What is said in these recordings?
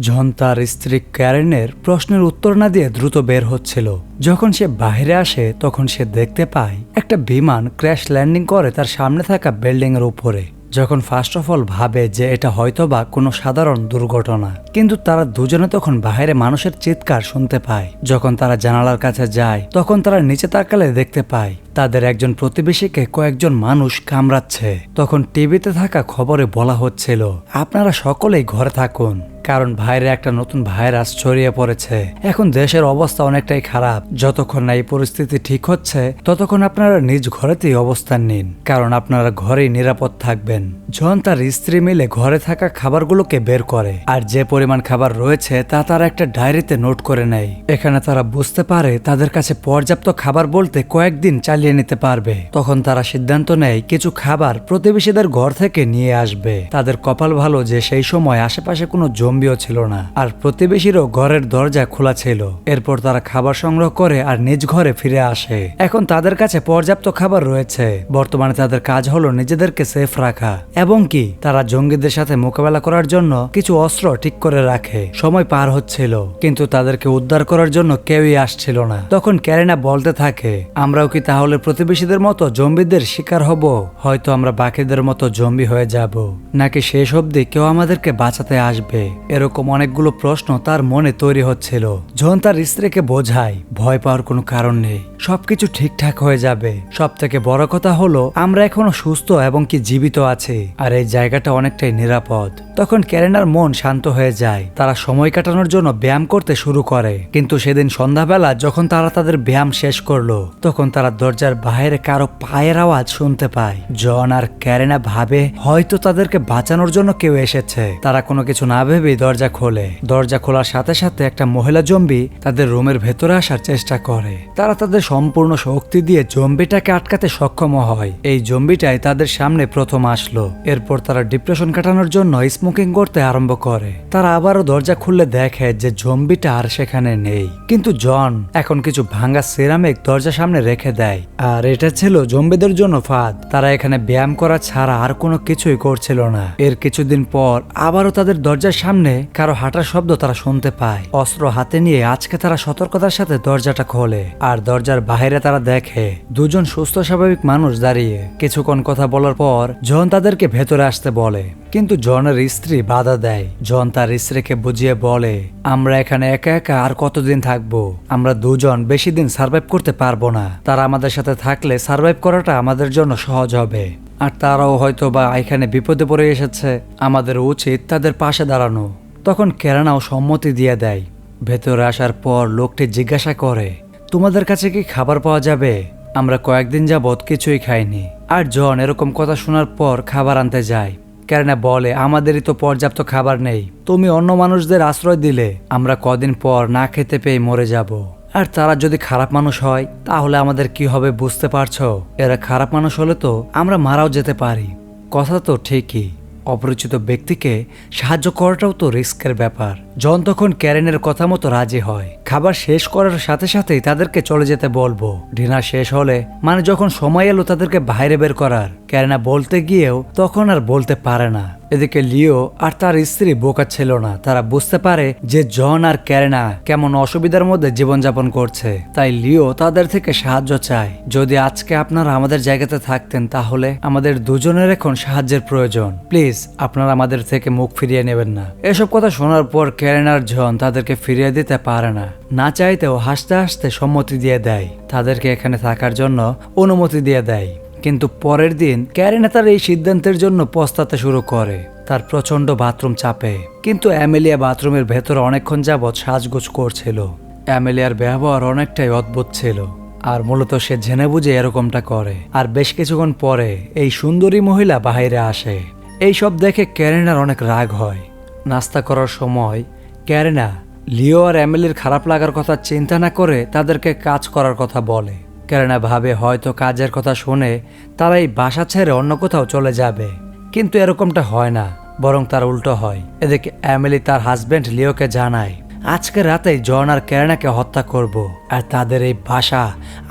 জন তার স্ত্রী ক্যারেনের প্রশ্নের উত্তর না দিয়ে দ্রুত বের হচ্ছিল, যখন সে বাইরে আসে তখন সে দেখতে পায় একটা বিমান ক্র্যাশ ল্যান্ডিং করে তার সামনে থাকা বিল্ডিং এর উপরে, যখন ফার্স্ট অফ অল ভাবে যে এটা হয়তোবা কোনো সাধারণ দুর্ঘটনা। কিন্তু তারা দুজনে তখন বাইরে মানুষের চিৎকার শুনতে পায়। যখন তারা জানালার কাছে যায়, তখন তারা নিচে তাকালে দেখতে পায়, তাদের একজন প্রতিবেশীকে কয়েকজন মানুষ কামড়াচ্ছে। তখন টিভিতে থাকা খবরে বলা হচ্ছিল, আপনারা সকলেই ঘরে থাকুন। কারণ বাইরে একটা নতুন ভাইরাস ছড়িয়ে পড়েছে। এখন দেশের অবস্থা অনেকটাই খারাপ। যতক্ষণ না এই পরিস্থিতি ঠিক হচ্ছে, ততক্ষণ আপনারা নিজ ঘরেতেই অবস্থান নিন। কারণ আপনারা ঘরেই নিরাপদ থাকবেন। জন তার স্ত্রী মিলে ঘরে থাকা খাবারগুলোকে বের করে। আর যে পরিমাণ খাবার রয়েছে, তা তারা একটা ডায়েরিতে নোট করে নেয়। এখানে তারা বুঝতে পারে তাদের কাছে পর্যাপ্ত খাবার বলতে কয়েকদিন চালিয়ে নিতে পারবে। তখন তারা সিদ্ধান্ত নেয়, কিছু খাবার প্রতিবেশীদের ঘর থেকে নিয়ে আসবে। তাদের কপাল ভালো যে সেই সময় আশেপাশে কোনো জম্বিও ছিল না। আর প্রতিবেশীরও ঘরের দরজা খোলা ছিল। এরপর তারা খাবার সংগ্রহ করে আর নিজ ঘরে ফিরে আসে। এখন তাদের কাছে পর্যাপ্ত খাবার রয়েছে। বর্তমানে তাদের কাজ হলো নিজেদেরকে সেফ রাখা। এবং কি, তারা জঙ্গিদের সাথে মোকাবেলা করার জন্য কিছু অস্ত্র ঠিক করে রাখে। সময় পার হচ্ছিল, কিন্তু তাদেরকে উদ্ধার করার জন্য কেউই আসছিল না। তখন ক্যারিনা বলতে থাকে, আমরাও কি তাহলে প্রতিবেশীদের মতো জম্বিদের শিকার হব? হয়তো আমরা বাকিদের মতো জম্বি হয়ে যাব। নাকি শেষ অবধি কেউ আমাদেরকে বাঁচাতে আসবে? এরকম অনেকগুলো প্রশ্ন তার মনে তৈরি হচ্ছিল। জন তার স্ত্রীকে বোঝায়, ভয় পাওয়ার কোনো কারণ নেই। সবকিছু ঠিকঠাক হয়ে যাবে। সব থেকে বড় কথা হলো, আমরা এখনও সুস্থ এবং কি জীবিত আছি, আর এই জায়গাটা অনেকটাই নিরাপদ। তখন ক্যারেনার মন শান্ত হয়ে যায়। তারা সময় কাটানোর জন্য ব্যায়াম করতে শুরু করে। কিন্তু সেদিন সন্ধ্যাবেলা যখন তারা তাদের ব্যায়াম শেষ করল, তখন তারা দরজার বাইরে কারও পায়ের আওয়াজ শুনতে পায়। জন আর ক্যারেনা ভাবে, হয়তো তাদেরকে বাঁচানোর জন্য কেউ এসেছে। তারা কোনো কিছু না ভেবেই দরজা খোলে। দরজা খোলার সাথে সাথে একটা মহিলা জম্বি তাদের রুমের ভেতরে আসার চেষ্টা করে। তারা তাদের সম্পূর্ণ শক্তি দিয়ে জম্বিটাকে আটকাতে সক্ষম হয়। এই জম্বিটাই তাদের সামনে প্রথম আসলো। এরপর তারা ডিপ্রেশন কাটানোর জন্য স্মোকিং করতে আরম্ভ করে। তারা আবারও দরজা খুললে দেখে যে জম্বিটা আর সেখানে নেই। কিন্তু জন এখন কিছু ভাঙা সিরামিক দরজা সামনে রেখে দেয়। আর এটা ছিল জম্বিদের জন্য ফাঁদ। তারা এখানে ব্যায়াম করা ছাড়া আর কোনো কিছুই করছিল না। এর কিছুদিন পর আবারও তাদের দরজার সামনে কারও হাঁটার শব্দ তারা শুনতে পায়। অস্ত্র হাতে নিয়ে আজকে তারা সতর্কতার সাথে দরজাটা খোলে আর দরজার বাইরে তারা দেখে, দুজন সুস্থ স্বাভাবিক মানুষ দাঁড়িয়ে। কিছুক্ষণ কথা বলার পর জন তাদেরকে ভেতরে আসতে বলে, কিন্তু জনের স্ত্রী বাধা দেয়। জন তার স্ত্রীকে বুঝিয়ে বলে, আমরা এখানে একা একা আর কতদিন থাকব? আমরা দুজন বেশি দিন সার্ভাইভ করতে পারব না। তারা আমাদের সাথে থাকলে সার্ভাইভ করাটা আমাদের জন্য সহজ হবে। আর তারাও হয়তো বা এখানে বিপদে পড়ে এসেছে, আমাদের উচিত তাদের পাশে দাঁড়ানো। তখন কেরানাও সম্মতি দিয়ে দেয়। ভেতরে আসার পর লোকটি জিজ্ঞাসা করে, তোমাদের কাছে কি খাবার পাওয়া যাবে? আমরা কয়েকদিন যাবৎ কিছুই খাইনি। আর জন এরকম কথা শোনার পর খাবার আনতে যায়। কেননা বলে, আমাদেরই তো পর্যাপ্ত খাবার নেই। তুমি অন্য মানুষদের আশ্রয় দিলে। আমরা কদিন পর না খেতে পেয়ে মরে যাব। আর তারা যদি খারাপ মানুষ হয়, তাহলে আমাদের কি হবে বুঝতে পারছ? এরা খারাপ মানুষ হলে তো আমরা মারাও যেতে পারি। কথা তো ঠিকই। অপরিচিত ব্যক্তিকে সাহায্য করাটাও তো রিস্কের ব্যাপার। জন তখন ক্যারেনের কথা মতো রাজি হয়। খাবার শেষ করার সাথে সাথেই তাদেরকে চলে যেতে বলব। ডিনার শেষ হলে মানে যখন সময় এলো তাদেরকে বাইরে বের করার। ক্যারেনা বলতে গিয়েও তখন আর বলতে পারে না। এদিকে লিও আর তার স্ত্রী বোকা ছিল না। তারা বুঝতে পারে যে জন আর ক্যারেনা কেমন অসুবিধার মধ্যে জীবনযাপন করছে। তাই লিও তাদের থেকে সাহায্য চায়। যদি আজকে আপনারা আমাদের জায়গাতে থাকতেন তাহলে আমাদের দুজনের এখন সাহায্যের প্রয়োজন। প্লিজ, আপনারা আমাদের থেকে মুখ ফিরিয়ে নেবেন না। এসব কথা শোনার পর ক্যারেনার জন তাদেরকে ফিরিয়ে দিতে পারে না। না চাইতেও হাসতে হাসতে সম্মতি দিয়ে দেয়। তাদেরকে এখানে থাকার জন্য অনুমতি দিয়ে দেয়। কিন্তু পরের দিন ক্যারিনা তার এই সিদ্ধান্তের জন্য পস্তাতে শুরু করে। তার প্রচণ্ড বাথরুম চাপে। কিন্তু অ্যামেলিয়া বাথরুমের ভেতরে অনেকক্ষণ যাবৎ সাজগোজ করছিল। অ্যামেলিয়ার ব্যবহার অনেকটাই অদ্ভুত ছিল। আর মূলত সে জেনে বুঝে এরকমটা করে। আর বেশ কিছুক্ষণ পরে এই সুন্দরী মহিলা বাহিরে আসে। এই সব দেখে ক্যারিনার অনেক রাগ হয়। নাস্তা করার সময় ক্যারেনা লিও আর অ্যামেলির খারাপ লাগার কথা চিন্তা না করে তাদেরকে কাজ করার কথা বলে। ক্যারেনা ভাবে হয়তো কাজের কথা শুনে তারা এই বাসা ছেড়ে অন্য কোথাও চলে যাবে। কিন্তু এরকমটা হয় না, বরং তার উল্টো হয়। এদিকে অ্যামেলি তার হাজবেন্ড লিওকে জানায়, আজকে রাতেই জন আর ক্যারেনাকে হত্যা করব, আর তাদের এই বাসা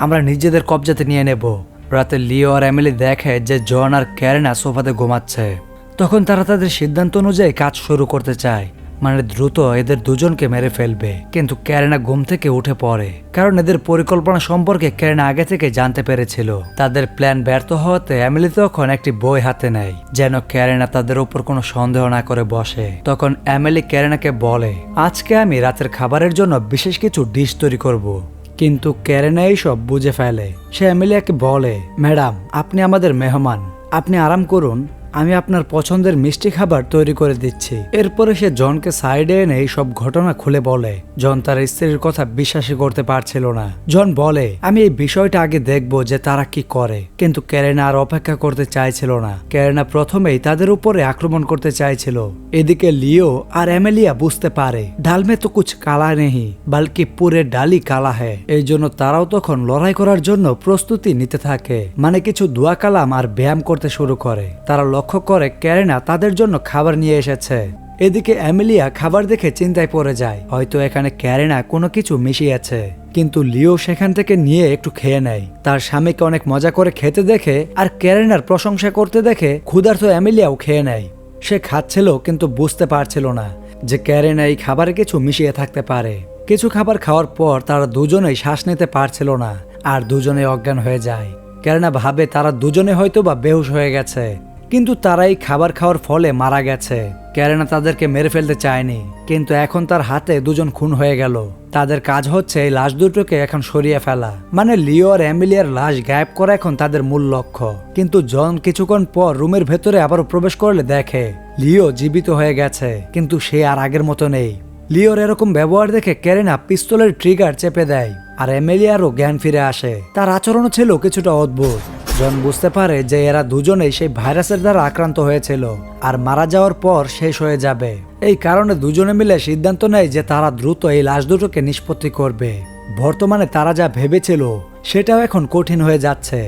আমরা নিজেদের কবজাতে নিয়ে নেব। রাতে লিও আর অ্যামেলি দেখে যে জন আর ক্যারেনা সোফাতে ঘুমাচ্ছে। তখন তারা তাদের সিদ্ধান্ত অনুযায়ী কাজ শুরু করতে চায়। মানে দ্রুত এদের দুজনকে মেরে ফেলবে। কিন্তু ক্যারেনা ঘুম থেকে উঠে পড়ে, কারণ এদের পরিকল্পনা সম্পর্কে ক্যারেনা আগে থেকে জানতে পেরেছিল। তাদের প্ল্যান ব্যর্থ হওয়াতে এমিলি তখন একটি বই হাতে নেয়, যেন ক্যারেনা তাদের উপর কোনো সন্দেহ না করে বসে। তখন এমিলি ক্যারেনাকে বলে, আজকে আমি রাতের খাবারের জন্য বিশেষ কিছু ডিশ তৈরি করব। কিন্তু ক্যারেনা এইসব বুঝে ফেলে। সে এমিলিয়াকে বলে, ম্যাডাম, আপনি আমাদের মেহমান। আপনি আরাম করুন আমি আপনার পছন্দের মিষ্টি খাবার তৈরি করে দিচ্ছি। এরপরে সে জনকে সাইডে এনে এই সব ঘটনা খুলে বলে। জন তার স্ত্রীর কথা বিশ্বাসই করতে পারছিল না। জন বলে, আমি এই বিষয়টা আগে দেখব যে তারা কি করে। কিন্তু ক্যারেনা আর অপেক্ষা করতে চাইছিল না। ক্যারেনা প্রথমেই তাদের উপরে আক্রমণ করতে চাইছিল। এদিকে লিও আর এমেলিয়া বুঝতে পারে ডালমে তো কুছ কালা নেই বালকি পুরে ডালি কালা হ্যায়। এই জন্য তারাও তখন লড়াই করার জন্য প্রস্তুতি নিতে থাকে। মানে কিছু দোয়া কালাম আর ব্যায়াম করতে শুরু করে। তারা লক্ষ্য করে ক্যারেনা তাদের জন্য খাবার নিয়ে এসেছে। এদিকে অ্যামেলিয়া খাবার দেখে চিন্তায় পড়ে যায়। হয়তো এখানে ক্যারেনা কোনো কিছু মিশিয়েছে। কিন্তু লিও সেখান থেকে নিয়ে একটু খেয়ে নেয়। তার স্বামীকে অনেক মজা করে খেতে দেখে আর ক্যারেনার প্রশংসা করতে দেখে ক্ষুধার্ত অ্যামেলিয়াও খেয়ে নেয়। সে খাচ্ছিল কিন্তু বুঝতে পারছিল না যে ক্যারেনা এই খাবারে কিছু মিশিয়ে থাকতে পারে। কিছু খাবার খাওয়ার পর তারা দুজনেই শ্বাস নিতে পারছিল না, আর দুজনে অজ্ঞান হয়ে যায়। ক্যারেনা ভাবে তারা দুজনে হয়তো বা বেহুশ হয়ে গেছে। কিন্তু তারা এই খাবার খাওয়ার ফলে মারা গেছে। ক্যারেনা তাদেরকে মেরে ফেলতে চায়নি। কিন্তু এখন তার হাতে দুজন খুন হয়ে গেল। তাদের কাজ হচ্ছে এই লাশ দুটোকে এখন সরিয়ে ফেলা। মানে লিও আর অ্যামিলিয়ার লাশ গায়েব করা এখন তাদের মূল লক্ষ্য। কিন্তু জন কিছুক্ষণ পর রুমের ভেতরে আবারও প্রবেশ করলে দেখে, লিও জীবিত হয়ে গেছে, কিন্তু সে আর আগের মতো নেই। লিওর এরকম ব্যবহার দেখে ক্যারেনা পিস্তলের ট্রিগার চেপে দেয়, আর এমেলিয়ারও জ্ঞান ফিরে আসে। তার আচরণও ছিল কিছুটা অদ্ভুত। জন বুঝতে পারে যে এরা দুজনেই সেই ভাইরাসের দ্বারা আক্রান্ত হয়েছিল আর মারা যাওয়ার পর শেষ হয়ে যাবে। এই কারণে দুজনে মিলে সিদ্ধান্ত নেয় যে তারা দ্রুত এই লাশ দুটোকে নিষ্পত্তি করবে। বর্তমানে তারা যা ভেবেছিল, সেটাও এখন কঠিন হয়ে যাচ্ছে।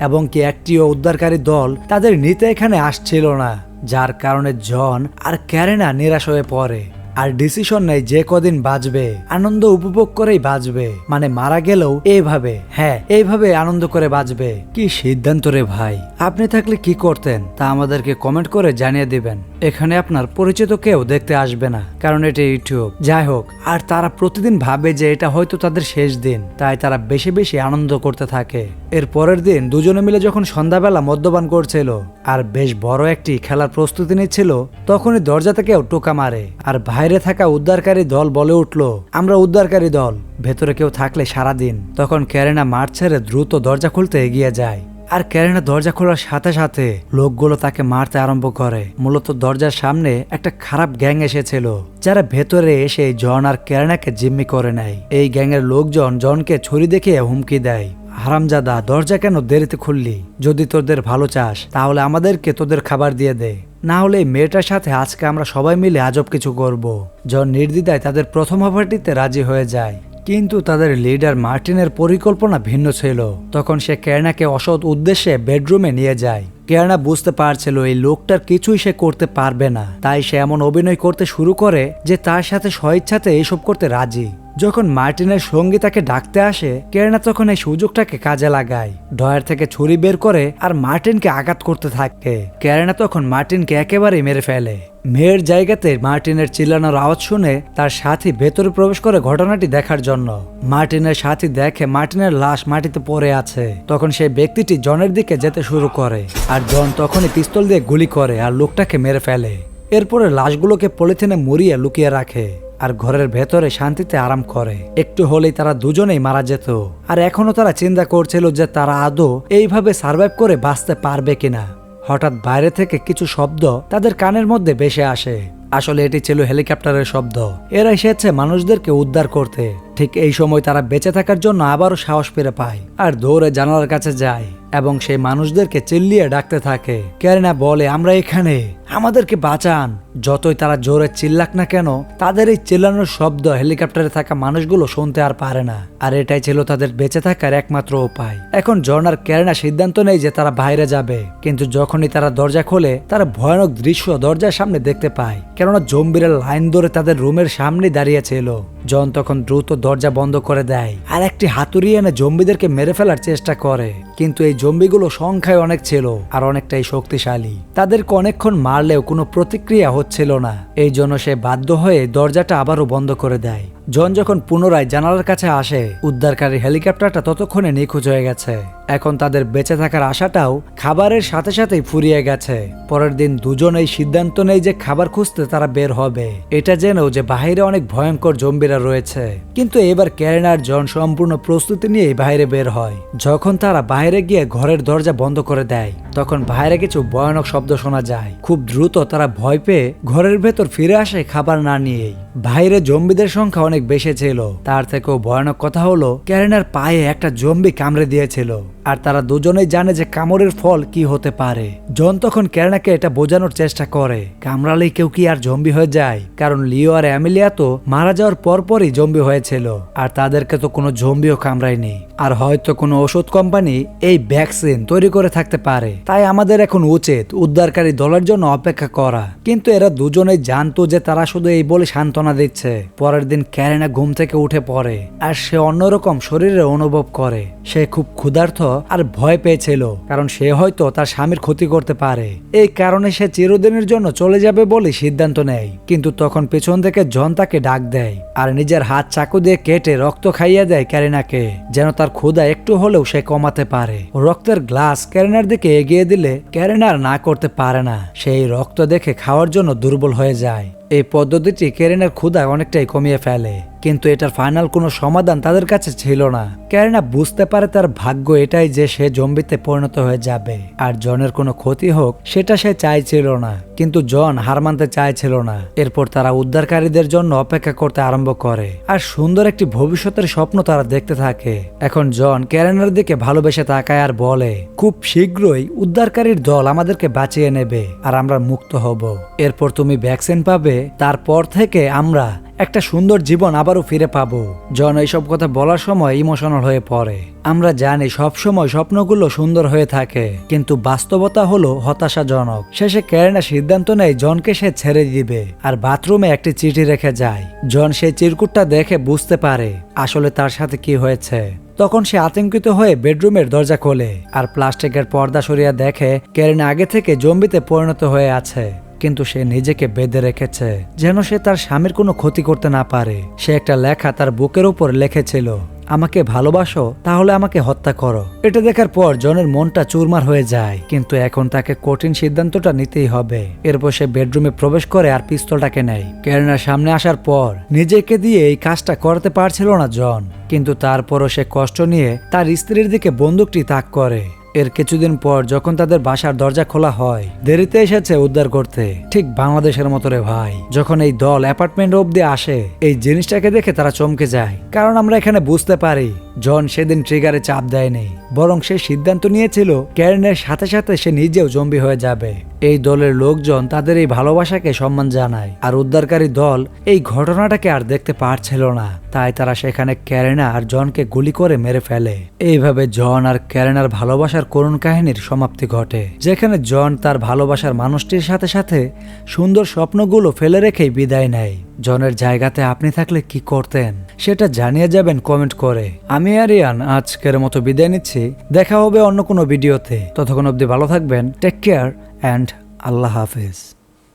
এবং কি একটিও উদ্ধারকারী দল তাদের নিতে এখানে আসছিল না, যার কারণে জন আর ক্যারেনা নিরাশ হয়ে পড়ে। আর ডিসিশন নেই যে কদিন বাঁচবে। আনন্দ উপভোগ করেই বাঁচবে। মানে মারা গেলেও এইভাবে হ্যাঁ এইভাবে আনন্দ করে বাঁচবে। কি সিদ্ধান্ত রে ভাই? আপনি থাকলে কি করতেন? তা আমাদেরকে কমেন্ট করে জানিয়ে দিবেন। এখানে আপনার পরিচিত কেউ দেখতে আসবে না, কারণ এটা ইউটিউব। যাই হোক, আর তারা প্রতিদিন ভাবে যে এটা হয়তো তাদের শেষ দিন, তাই তারা বেশি বেশি আনন্দ করতে থাকে। এর পরের দিন দুজনে মিলে যখন সন্ধ্যাবেলা মদ্যপান করছিল, আর বেশ বড় একটি খেলার প্রস্তুতি নিচ্ছিল, তখনই দরজা থেকেও টোকা মারে, আর বাইরে থাকা উদ্ধারকারী দল বলে উঠল, আমরা উদ্ধারকারী দল, ভেতরে কেউ থাকলে সারাদিন। তখন ক্যারেনা মাঠ ছেড়ে দ্রুত দরজা খুলতে এগিয়ে যায়। আর ক্যারেনা দরজা খোলার সাথে সাথে লোকগুলো তাকে মারতে আরম্ভ করে। মূলত দরজার সামনে একটা খারাপ গ্যাং এসেছিল, যারা ভেতরে এসে জন আর ক্যারেনাকে জিম্মি করে নেয়। এই গ্যাংয়ের লোকজন জনকে ছুরি দেখিয়ে হুমকি দেয়। হারামজাদা, দরজা কেন দেরিতে খুললি? যদি তোদের ভালো চাস, তাহলে আমাদেরকে তোদের খাবার দিয়ে দে। না হলে এই মেয়েটার সাথে আজকে আমরা সবাই মিলে আজব কিছু করব। জন নির্দ্বিধায় তাদের প্রথম অফারটিতে রাজি হয়ে যায়। কিন্তু তাদের লিডার মার্টিনের পরিকল্পনা ভিন্ন ছিল। তখন সে কেরনাকে অসৎ উদ্দেশ্যে বেডরুমে নিয়ে যায়। কেরনা বুঝতে পারছিল এই লোকটার কিছুই সে করতে পারবে না। তাই সে এমন অভিনয় করতে শুরু করে যে তার সাথে স্বইচ্ছাতে এসব করতে রাজি। যখন মার্টিনের সঙ্গী তাকে ডাকতে আসে, কেরনা তখন এই সুযোগটাকে কাজে লাগায়। ডয়ার থেকে ছুরি বের করে আর মার্টিনকে আঘাত করতে থাকে। কেরনা তখন মার্টিনকে একেবারেই মেরে ফেলে। মেয়ের জায়গাতে মার্টিনের চিল্লানোর আওয়াজ শুনে তার সাথী ভেতরে প্রবেশ করে ঘটনাটি দেখার জন্য। মার্টিনের সাথী দেখে মার্টিনের লাশ মাটিতে পড়ে আছে। তখন সেই ব্যক্তিটি জনের দিকে যেতে শুরু করে। আর জন তখনই পিস্তল দিয়ে গুলি করে আর লোকটাকে মেরে ফেলে। এরপরে লাশগুলোকে পলিথিনে মুড়িয়ে লুকিয়ে রাখে। আর ঘরের ভেতরে শান্তিতে আরাম করে। একটু হলেই তারা দুজনেই মারা যেত। আর এখনও তারা চিন্তা করছিল যে তারা আদৌ এইভাবে সার্ভাইভ করে বাঁচতে পারবে কিনা। হঠাৎ বাইরে থেকে কিছু শব্দ তাদের কানের মধ্যে ভেসে আসে। আসলে এটি ছিল হেলিকপ্টারের শব্দ। এরা এসেছে মানুষদেরকে উদ্ধার করতে। ঠিক এই সময় তারা বেঁচে থাকার জন্য আবারও সাহস পেরে পায় আর দৌড়ে জানালার কাছে যায় এবং সেই মানুষদেরকে চিল্লিয়ে ডাকতে থাকে। ক্যারিনা বলে, আমরা এখানে। আমাদেরকে বাঁচান। যতই তারা জোরে চিল্লাক না কেন, তাদের এই চিল্লানোর শব্দ হেলিকপ্টারে থাকা মানুষগুলো শুনতে আর পারে না। আর এটাই ছিল তাদের বেঁচে থাকার একমাত্র উপায়। এখন জর্নার ক্যারিনা সিদ্ধান্ত নেই যে তারা বাইরে যাবে। কিন্তু যখনই তারা দরজা খোলে, তারা ভয়ানক দৃশ্য দরজার সামনে দেখতে পায়। কেননা জম্বিরের লাইন ধরে তাদের রুমের সামনে দাঁড়িয়েছিল জন তখন দ্রুত দরজা বন্ধ করে দেয়। আর একটি হাতুড়ি এনে জম্বিদেরকে মেরে ফেলার চেষ্টা করে। কিন্তু এই জম্বিগুলো সংখ্যায় অনেক ছিল, আর অনেকটাই শক্তিশালী। তাদেরকে অনেকক্ষণ মারলে মারলেও কোনো প্রতিক্রিয়া হচ্ছিল না। এই জন্য সে বাধ্য হয়ে দরজাটা আবারও বন্ধ করে দেয়। জন যখন পুনরায় জানালার কাছে আসে, উদ্ধারকারী হেলিকপ্টারটা ততক্ষণে নিখোঁজ হয়ে গেছে। এখন তাদের বেঁচে থাকার আশাটাও খাবারের সাথে সাথেই ফুরিয়ে গেছে। পরের দিন দুজন এই সিদ্ধান্ত নেই যে খাবার খুঁজতে তারা বের হবে। এটা জেনেও যে বাইরে অনেক ভয়ঙ্কর জম্বিরা রয়েছে। কিন্তু এবার ক্যারেন আর জন সম্পূর্ণ প্রস্তুতি নিয়ে বাইরে বের হয়। যখন তারা বাইরে গিয়ে ঘরের দরজা বন্ধ করে দেয় তখন বাইরে কিছু ভয়ানক শব্দ শোনা যায়। খুব দ্রুত তারা ভয় পেয়ে ঘরের ভেতর ফিরে আসে খাবার না নিয়েই। বাইরে জম্বিদের সংখ্যা অনেক বেশি ছিল। তার থেকেও ভয়ানক কথা হলো, ক্যারেনার পায়ে একটা জম্বি কামড়ে দিয়েছিল। আর তারা দুজনেই জানে যে কামড়ের ফল কি হতে পারে। জন তখন ক্যারেনাকে এটা বোঝানোর চেষ্টা করে। কামড়ালেই কেউ কি আর জম্বি হয়ে যায়? কারণ লিও আর অ্যামিলিয়া তো মারা যাওয়ার পরপরই জম্বি হয়েছিল। আর তাদেরকে তো কোনো জম্বিও কামড়ায়নি। আর হয়তো কোনো ওষুধ কোম্পানি এই ভ্যাকসিন তৈরি করে থাকতে পারে। তাই আমাদের এখন উচিত উদ্ধারকারী দলের জন্য অপেক্ষা করা। কিন্তু এরা দুজনেই জানতো যে তারা শুধু এই বলে সান্ত্বনা দিচ্ছে। পরের দিন ক্যারেনা ঘুম থেকে উঠে পড়ে। আর সে অন্যরকম শরীরে অনুভব করে। সে খুব ক্ষুধার্ত আর ভয় পেয়েছিল, কারণ সে হয়তো তার স্বামীর ক্ষতি করতে পারে। এই কারণে সে চিরদিনের জন্য চলে যাবে বলে সিদ্ধান্ত নেয়, কিন্তু তখন পেছন থেকে জন তাকে ডাক দেয় আর নিজের হাত চাকু দিয়ে কেটে রক্ত খাইয়ে দেয় ক্যারিনাকে, যেন তার ক্ষুধা একটু হলেও সে কমাতে পারে। রক্তের গ্লাস ক্যারিনার দিকে এগিয়ে দিলে ক্যারিনার না করতে পারে না। সেই রক্ত দেখে খাওয়ার জন্য দুর্বল হয়ে যায়। এই পদ্ধতিটি ক্যারিনার ক্ষুধা অনেকটাই কমিয়ে ফেলে, কিন্তু এটার ফাইনাল কোনো সমাধান তাদের কাছে ছিল না। ক্যারিনা বুঝতে পারে তার ভাগ্য এটাই যে সে জম্বিতে পরিণত হয়ে যাবে, আর জনের কোনো ক্ষতি হোক সেটা সে চাইছিল না। কিন্তু জন হার মানতে চাইছিল না। এরপর তারা উদ্ধারকারীদের জন্য অপেক্ষা করতে আরম্ভ করে। আর সুন্দর একটি ভবিষ্যতের স্বপ্ন তারা দেখতে থাকে। এখন জন ক্যারেনার দিকে ভালোবেসে তাকায় আর বলে, খুব শীঘ্রই উদ্ধারকারীর দল আমাদেরকে বাঁচিয়ে নেবে, আর আমরা মুক্ত হব। এরপর তুমি ভ্যাকসিন পাবে, তারপর থেকে আমরা একটা সুন্দর জীবন আবারও ফিরে পাবো। জন, এইসব কথা বলার সময় ইমোশনাল হয়ে পড়ে। আমরা জানি সব সময় স্বপ্নগুলো সুন্দর হয়ে থাকে, কিন্তু বাস্তবতা হলো হতাশাজনক। শেষে ক্যারেনা সিদ্ধান্ত নেয় জনকে সে ছেড়ে দিবে, আর বাথরুমে একটি চিঠি রেখে যায়। জন সেই চিরকুটটা দেখে বুঝতে পারে আসলে তার সাথে কি হয়েছে। তখন সে আতঙ্কিত হয়ে বেডরুমের দরজা খোলে, আর প্লাস্টিকের পর্দা সরিয়ে দেখে ক্যারেনা আগে থেকে জম্বিতে পরিণত হয়ে আছে। কিন্তু সে নিজেকে বেঁধে রেখেছে, যেন সে তার স্বামীর কোনো ক্ষতি করতে না পারে। সে একটা লেখা তার বুকের উপর লিখেছিল, আমাকে ভালোবাসো, তাহলে আমাকে হত্যা করো। এটা দেখার পর জনের মনটা চুরমার হয়ে যায়, কিন্তু এখন তাকে কঠিন সিদ্ধান্তটা নিতেই হবে। এরপর সে বেডরুমে প্রবেশ করে আর পিস্তলটাকে নেয়। ক্যারিনার সামনে আসার পর নিজেকে দিয়ে এই কাজটা করতে পারছিল না জন, কিন্তু তারপরও সে কষ্ট নিয়ে তার স্ত্রীর দিকে বন্দুকটি তাক করে। এর কিছুদিন পর যখন তাদের বাসার দরজা খোলা হয়, দেরিতে এসেছে উদ্ধার করতে। ঠিক বাংলাদেশের মতো রে ভাই। যখন এই দল অ্যাপার্টমেন্ট অব্দি আসে, এই জিনিসটাকে দেখে তারা চমকে যায়। কারণ আমরা এখানে বুঝতে পারি জন সেদিন ট্রিগারে চাপ দেয়নি, বরং সে সিদ্ধান্ত নিয়েছিল ক্যারেনের সাথে সাথে সে নিজেও জম্বি হয়ে যাবে। এই দলের লোকজন তাদের এই ভালোবাসাকে সম্মান জানায়, আর উদ্ধারকারী দল এই ঘটনাটাকে আর দেখতে পারছিল না। তাই তারা সেখানে ক্যারেনা আর জনকে গুলি করে মেরে ফেলে। এইভাবে জন আর ক্যারেনার ভালোবাসার করুণ কাহিনীর সমাপ্তি ঘটে, যেখানে জন তার ভালোবাসার মানুষটির সাথে সাথে সুন্দর স্বপ্নগুলো ফেলে রেখেই বিদায় নেয়। জনের জায়গাতে আপনি থাকলে কি করতেন? সেটা জানিয়ে যাবেন কমেন্ট করে। আমি আরিয়ান, আজকের মতো বিদায় নিচ্ছি। দেখা হবে অন্য কোনো ভিডিওতে। ততক্ষণ অব্দি ভালো থাকবেন। টেক কেয়ার অ্যান্ড আল্লাহ হাফিজ।